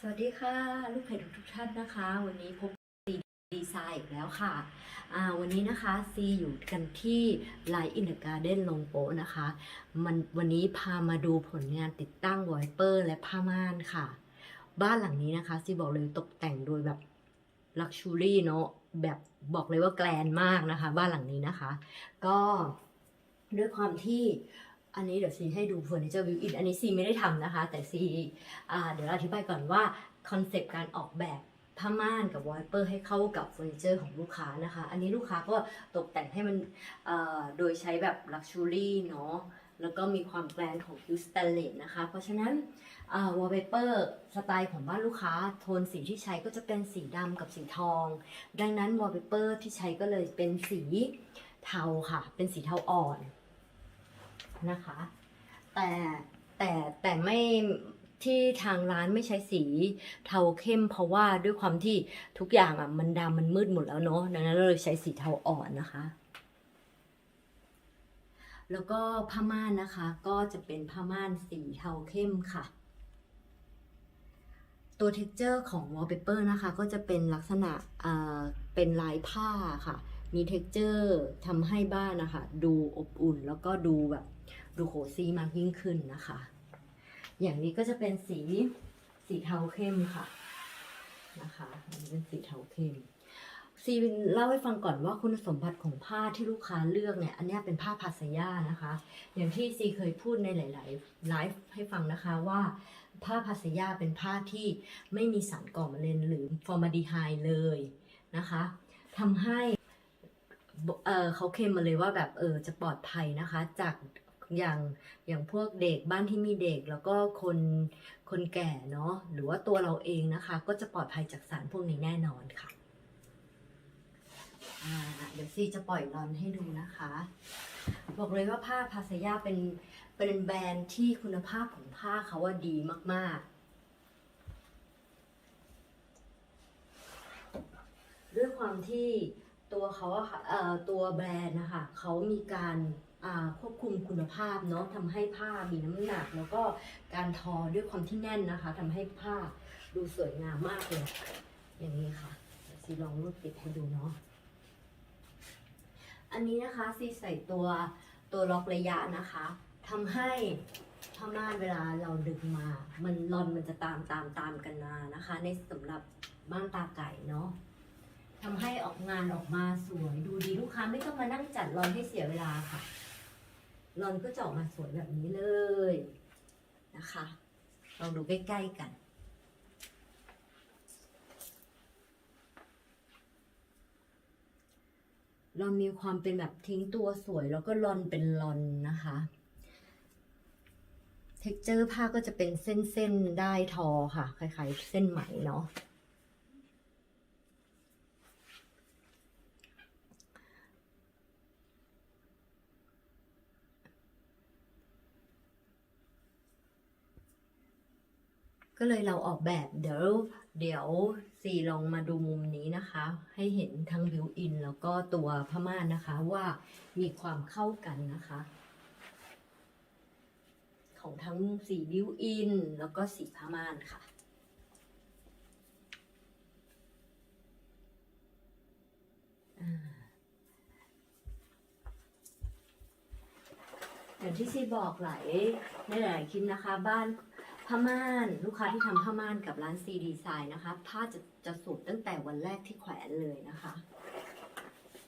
สวัสดีค่ะ ลูกเพจทุกท่านนะคะ วันนี้พบซีดีไซน์อีกแล้วค่ะอ่าวันนี้นะคะซีอยู่กันที่ไลน์อินเดอะการ์เด้นลงโปะนะคะ มันวันนี้พามาดูผลงานติดตั้งไวเปอร์และผ้าม่านค่ะ บ้านหลังนี้นะคะซีบอกเลยตกแต่งโดยแบบลักชูรี่เนาะแบบบอกเลยว่าแกลนมากนะคะ บ้านหลังนี้นะคะ ก็ด้วยความที่ อันนี้เดี๋ยวซีให้ดูเฟอร์นิเจอร์วิวอินอันนี้ซีไม่ได้ทำนะคะ แต่ซีเดี๋ยวอธิบายก่อนว่าคอนเซปต์การออกแบบผ้าม่านกับวอลเปอร์ให้เข้ากับเฟอร์นิเจอร์ของลูกค้านะคะ อันนี้ลูกค้าก็ตกแต่งให้มันโดยใช้แบบลักชูรี่เนาะแล้วก็มีความแกรนของคิวสแตนเลสนะคะ เพราะฉะนั้นวอลเปอร์สไตล์ของบ้านลูกค้า โทนสีที่ใช้ก็จะเป็นสีดำกับสีทอง ดังนั้นวอลเปอร์ที่ใช้ก็เลยเป็นสีเทาค่ะ เป็นสีเทาอ่อน นะคะ แต่แต่แต่ไม่ที่ทางร้านไม่ใช้สีเทาเข้ม เพราะว่าด้วยความที่ทุกอย่างอะมันดำมันมืดหมดแล้วเนาะดังนั้นเราเลยใช้สีเทาอ่อนนะคะ แล้วก็ผ้าม่านนะคะ ก็จะเป็นผ้าม่านสีเทาเข้มค่ะ ตัวเท็กเจอร์ของ wallpaper นะคะ ก็จะเป็นลักษณะอ่าเป็นลายผ้าค่ะ มีเท็กเจอร์ทำให้บ้านนะคะ ดูอบอุ่นแล้วก็ดูแบบ ดูโคซี่มากยิ่งขึ้นนะคะ อย่างนี้ก็จะเป็นสีสีเทาเข้มค่ะนะคะอันนี้เป็นสีเทาเข้มซีเล่าให้ฟังก่อนว่าคุณสมบัติของผ้าที่ลูกค้าเลือกเนี่ย อันนี้เป็นผ้าพาสยานะคะ อย่างที่ซีเคยพูดในหลาย ๆ ไลฟ์ให้ฟังนะคะว่าผ้าพาสยาเป็นผ้าที่ไม่มีสารก่อมะเร็งหรือฟอร์มาดีไฮเลยนะคะทำให้เเขาเคลมมาเลยว่าแบบเออจะปลอดภัยนะคะ จาก อย่างอย่างพวกเด็กบ้านที่มีเด็กแล้วก็คนคนแก่เนาะหรือว่าตัวเราเองนะคะ ก็จะปลอดภัยจากสารพวกนี้แน่นอนค่ะอ่าเดี๋ยวซีจะปล่อยรอนให้ดูนะคะ บอกเลยว่าผ้าพาสยาเป็นเป็นแบรนด์ที่คุณภาพของผ้าเขาว่าดีมากๆ ด้วยความที่ตัวเขาอะค่ะเอ่อตัวแบรนด์นะคะเขามีการ ควบคุมคุณภาพเนาะทำให้ผ้ามีน้ำหนัก แล้วก็การทอด้วยความที่แน่นนะคะทำให้ผ้าดูสวยงามมากเลย อย่างนี้ค่ะซีลองรูปติดให้ดูเนาะอันนี้นะคะซีใส่ตัวตัวล็อกระยะนะคะทำให้ผ้าม่านเวลาเราดึงมา มันรอนมันจะตามตามตามกันมานะคะ ในสำหรับบ้านตาไก่เนาะทำให้ออกงานออกมาสวยดูดีลูกค้าไม่ต้องมานั่งจัดรอนให้เสียเวลาค่ะ รอนก็จะออกมาสวยแบบนี้เลยนะคะลองดูใกล้ ๆ กันลอนมีความเป็นแบบทิ้งตัวสวยแล้วก็ลอนเป็นลอนนะคะเท็กเจอร์ผ้าก็จะเป็นเส้นๆ ได้ทอค่ะ คล้ายๆ เส้นไหมเนาะ ก็เลยเราออกแบบเดี๋ยวเดี๋ยวซีลองมาดูมุมนี้นะคะ ให้เห็นทั้งบิวอินแล้วก็ตัวผ้าม่านนะคะว่ามีความเข้ากันนะคะ ของทั้งสีบิวอินแล้วก็สีผ้าม่านค่ะอ่าอย่างที่ซีบอกหลายในหลายคลิปนะคะ บ้าน ผ้าม่านลูกค้าที่ทำผ้าม่านกับร้านซีดีไซน์นะคะผ้าจะจะสุดตั้งแต่วันแรกที่แขวนเลยนะคะ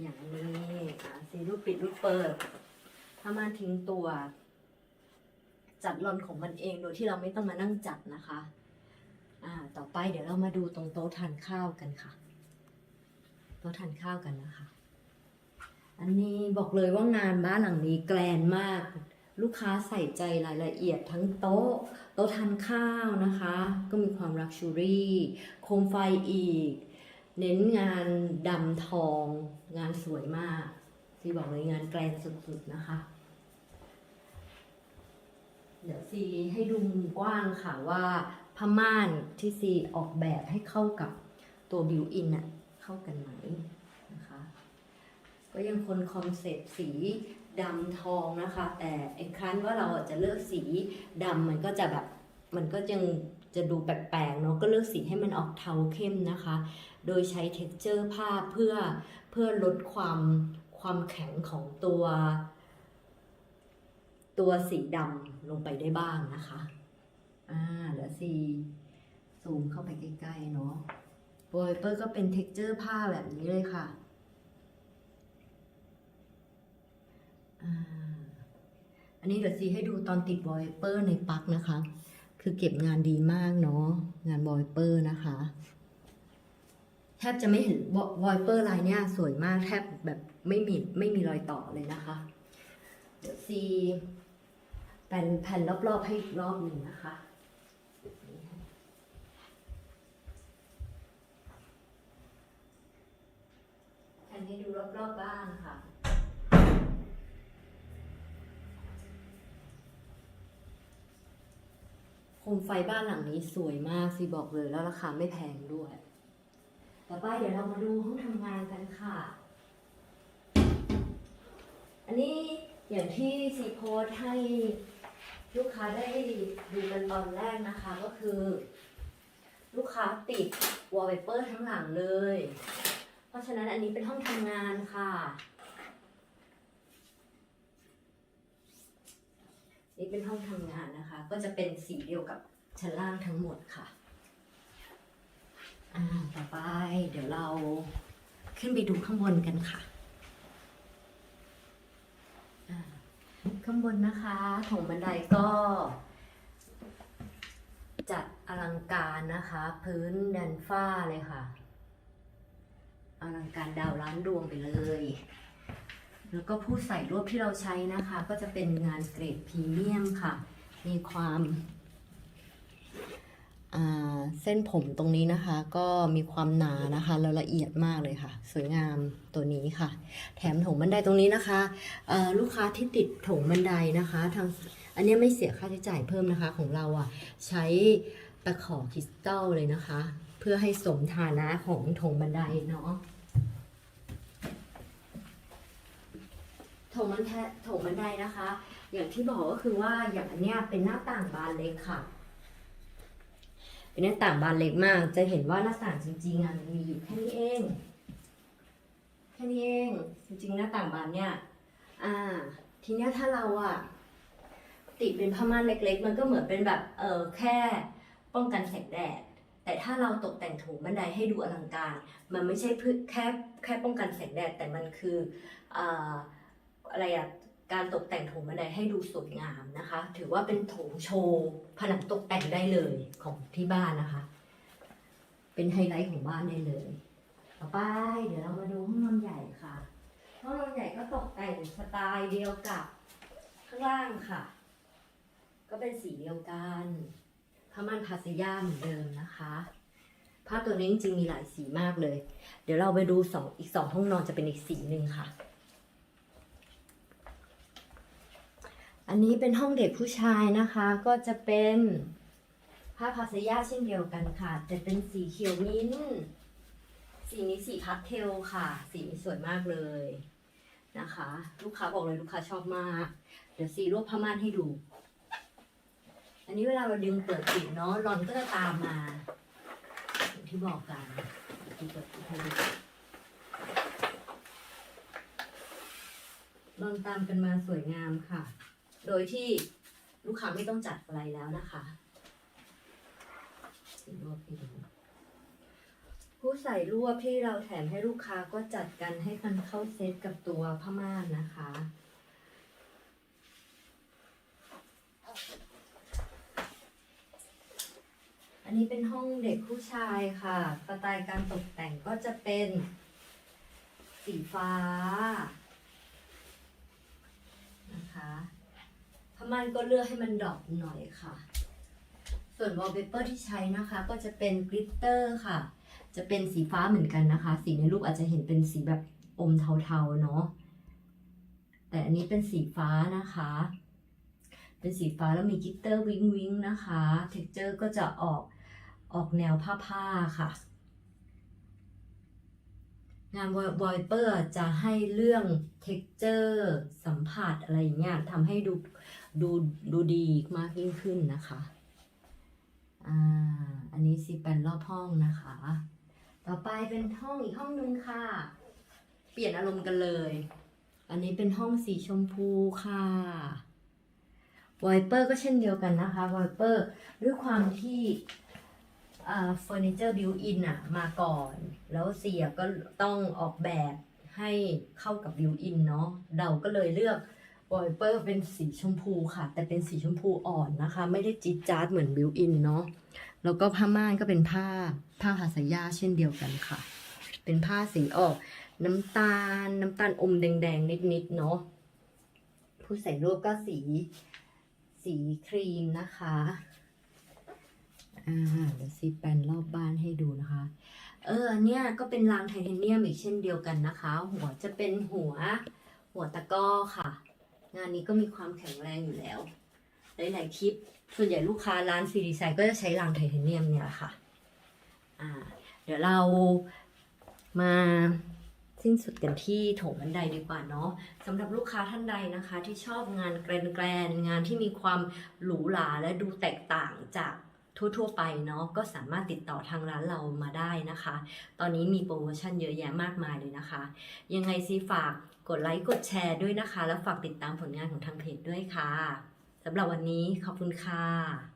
อย่างนี้อ่าซีรูปปิดรูปเปิดผ้าม่านทิ้งตัว จัดรอนของมันเองโดยที่เราไม่ต้องมานั่งจัดนะคะอ่าต่อไปเดี๋ยวเรามาดูตรงโต๊ะทานข้าวกันค่ะ โต๊ะทานข้าวกันนะคะ อันนี้บอกเลยว่างานบ้านหลังนี้แกลนมาก ลูกค้าใส่ใจรายละเอียดทั้งโต๊ะ โต๊ะทานข้าวนะคะ ก็มีความลักชูรี่โคมไฟอีก เน้นงานดำทอง งานสวยมาก ที่บอกเลยงานแกลนสุดๆนะคะ เดี๋ยวซีให้ดูมุมกว้างค่ะว่าผ้าม่านที่ซีออกแบบให้เข้ากับตัวบิวอินอะเข้ากันไหมนะคะ ก็ยังคนคอนเซปต์สี ดำทองนะคะ แต่ไอ้ครั้นว่าเราจะเลือกสีดำมันก็จะแบบมันก็ยังจะดูแปลกๆเนาะก็เลือกสีให้มันออกเทาเข้มนะคะ โดยใช้ texture ผ้าเพื่อเพื่อลดความความแข็งของตัว ตัวสีดำลงไปได้บ้างนะคะอ่าเดี๋ยวซีซูมเข้าไปใกล้ๆเนาะโบยเปอร์ก็เป็น texture ผ้าแบบนี้เลยค่ะ อันนี้เดี๋ยวซีให้ดูตอนติดวอลเปอร์ในปักนะคะ คือเก็บงานดีมากเนาะงานวอลเปอร์นะคะ แทบจะไม่เห็นวอลเปอร์ลายเนี้ยสวยมากแทบแบบไม่มีไม่มีรอยต่อเลยนะคะ เดี๋ยวซีแผ่นแผ่นรอบๆให้อีกรอบหนึ่งนะคะแผ่นให้ดูรอบๆบ้าน โคมไฟบ้านหลังนี้สวยมากสิบอกเลยแล้วราคาไม่แพงด้วย ต่อไปเดี๋ยวเรามาดูห้องทำงานกันค่ะ อันนี้อย่างที่ซีโพสให้ลูกค้าได้ดูกันตอนแรกนะคะก็คือ ลูกค้าติดวอลเปเปอร์ทั้งหลังเลย เพราะฉะนั้นอันนี้เป็นห้องทำงานค่ะ นี่เป็นห้องทำงานนะคะ ก็จะเป็นสีเดียวกับชั้นล่างทั้งหมดค่ะอ่าต่อไปเดี๋ยวเราขึ้นไปดูข้างบนกันค่ะข้างบนนะคะโถงบันไดก็ จัดอลังการนะคะ พื้นดันฝ้าเลยค่ะ อลังการดาวล้านดวงไปเลย แล้วก็ผู้ใส่รวบที่เราใช้นะคะ ก็จะเป็นงานเกรดพรีเมียมค่ะ มีความาเส้นผมตรงนี้นะคะ ก็มีความหนานะคะแล้วละเอียดมากเลยค่ะ สวยงามตัวนี้ค่ะ แถมถงบันไดตรงนี้นะคะลูกค้าที่ติดถงบันไดนะคะทางอันนี้ไม่เสียค่าใช้จ่ายเพิ่มนะคะของเราอะใช้ตะขอคริสตัลเลยนะคะ เพื่อให้สมฐานะของถงบันไดเนาะ โถมันแทโถงบันไดนะคะ อย่างที่บอกก็คือว่าอย่างอันเนี้ยเป็นหน้าต่างบานเล็กค่ะ เป็นหน้าต่างบานเล็กมาก จะเห็นว่าหน้าต่างจริงๆอะมันมีอยู่แค่นี้เอง แค่นี้เอง จริงๆ หน้าต่างบานเนี่ย อ่า ทีเนี้ยถ้าเราอะติดเป็นผ้าม่านเล็ก ๆ มันก็เหมือนเป็นแบบเออแค่ป้องกันแสงแดดแต่ถ้าเราตกแต่งโถงบันไดให้ดูอลังการ มันไม่ใช่เพื่อแค่แค่ป้องกันแสงแดดแต่มันคืออ่า อะไรอะการตกแต่งโถงบันไดให้ดูสวยงามนะคะ ถือว่าเป็นโถงโชว์ผนังตกแต่งได้เลยของที่บ้านนะคะ เป็นไฮไลท์ของบ้านได้เลยต่อไปเดี๋ยวเรามาดูห้องนอนใหญ่ค่ะห้องนอนใหญ่ก็ตกแต่งสไตล์เดียวกับข้างล่างค่ะ ก็เป็นสีเดียวกันผ้าม่านพาสยาเหมือนเดิมนะคะผ้าตัวนี้จริงๆมีหลายสีมากเลย เดี๋ยวเราไปดูสองอีกสองห้องนอนจะเป็นอีกสีหนึ่งค่ะ อันนี้เป็นห้องเด็กผู้ชายนะคะ ก็จะเป็นผ้าพาสยาเช่นเดียวกันค่ะ แต่เป็นสีเขียวมิ้นสีนี้สีพาสเทลค่ะ สีนี้สวยมากเลยนะคะ ลูกค้าบอกเลยลูกค้าชอบมาก เดี๋ยวสีรวบผ้าม่านให้ดู อันนี้เวลาเราดึงเปิดปิดเนาะรอนก็จะตามมาอย่างที่บอกกันที่เปิดปิดให้ดูรอนตามกันมาสวยงามค่ะ โดยที่ลูกค้าไม่ต้องจัดอะไรแล้วนะคะสีรวบให้ดูผู้ใส่รวบที่เราแถมให้ลูกค้าก็จัดกันให้มันเข้าเซตกับตัวผ้าม่านนะคะ อันนี้เป็นห้องเด็กผู้ชายค่ะสไตล์การตกแต่งก็จะเป็น สีฟ้า นะคะ ผ้าม่านก็เลือกให้มันดอปหน่อยค่ะ ส่วนวอลเปเปอร์ที่ใช้นะคะ ก็จะเป็นกลิตเตอร์ค่ะ จะเป็นสีฟ้าเหมือนกันนะคะ สีในรูปอาจจะเห็นเป็นสีแบบอมเทาๆเนาะแต่อันนี้เป็นสีฟ้านะคะ เป็นสีฟ้าแล้วมีกลิตเตอร์วิงวิงนะคะ เท็กเจอร์ก็จะออกออกแนวผ้าผ้าๆค่ะ งานวอยเปอร์จะให้เรื่อง texture สัมผัสอะไรเงี้ยทำให้ดู ดูดูดีมากยิ่งขึ้นนะคะอ่าอันนี้ซีแปนรอบห้องนะคะ ต่อไปเป็นห้องอีกห้องนึงค่ะ เปลี่ยนอารมณ์กันเลย อันนี้เป็นห้องสีชมพูค่ะไวเปอร์ก็เช่นเดียวกันนะคะไวเปอร์ด้วยความที่เฟอร์นิเจอร์บิวอินอะมาก่อน แล้วเสียก็ต้องออกแบบให้เข้ากับบิวอินเนาะเราก็เลยเลือก ไวเปอร์เป็นสีชมพูค่ะ แต่เป็นสีชมพูอ่อนนะคะ ไม่ได้จี๊ดจ๊าดเหมือนบิวอินเนาะแล้วก็ผ้าม่านก็เป็นผ้าผ้าฮาสยาเช่นเดียวกันค่ะ เป็นผ้าสีออกน้ำตาลน้ำตาลอมแดงๆนิดๆเนาะผู้ใส่รูปก็สีสีครีมนะคะอ่าเดี๋ยวซีแปนรอบบ้านให้ดูนะคะ เออเนี่ยก็เป็นรางไทเทเนียมอีกเช่นเดียวกันนะคะ หัวจะเป็นหัวหัวตะก้อค่ะ งานนี้ก็มีความแข็งแรงอยู่แล้ว หลายๆคลิป ส่วนใหญ่ลูกค้าร้านซีดีไซน์ก็จะใช้รางไทเทเนียมเนี่ยแหละค่ะอ่าเดี๋ยวเรามาสิ้นสุดกันที่โถงบันไดดีกว่าเนาะสำหรับลูกค้าท่านใดนะคะ ที่ชอบงานแกรนๆงานที่มีความหรูหราและดูแตกต่างจาก ทั่วๆไปเนาะก็สามารถติดต่อทางร้านเรามาได้นะคะ ตอนนี้มีโปรโมชั่นเยอะแยะมากมายเลยนะคะ ยังไงซีฝากกดไลค์กดแชร์ด้วยนะคะ แล้วฝากติดตามผลงานของทางเพจด้วยค่ะสำหรับวันนี้ขอบคุณค่ะ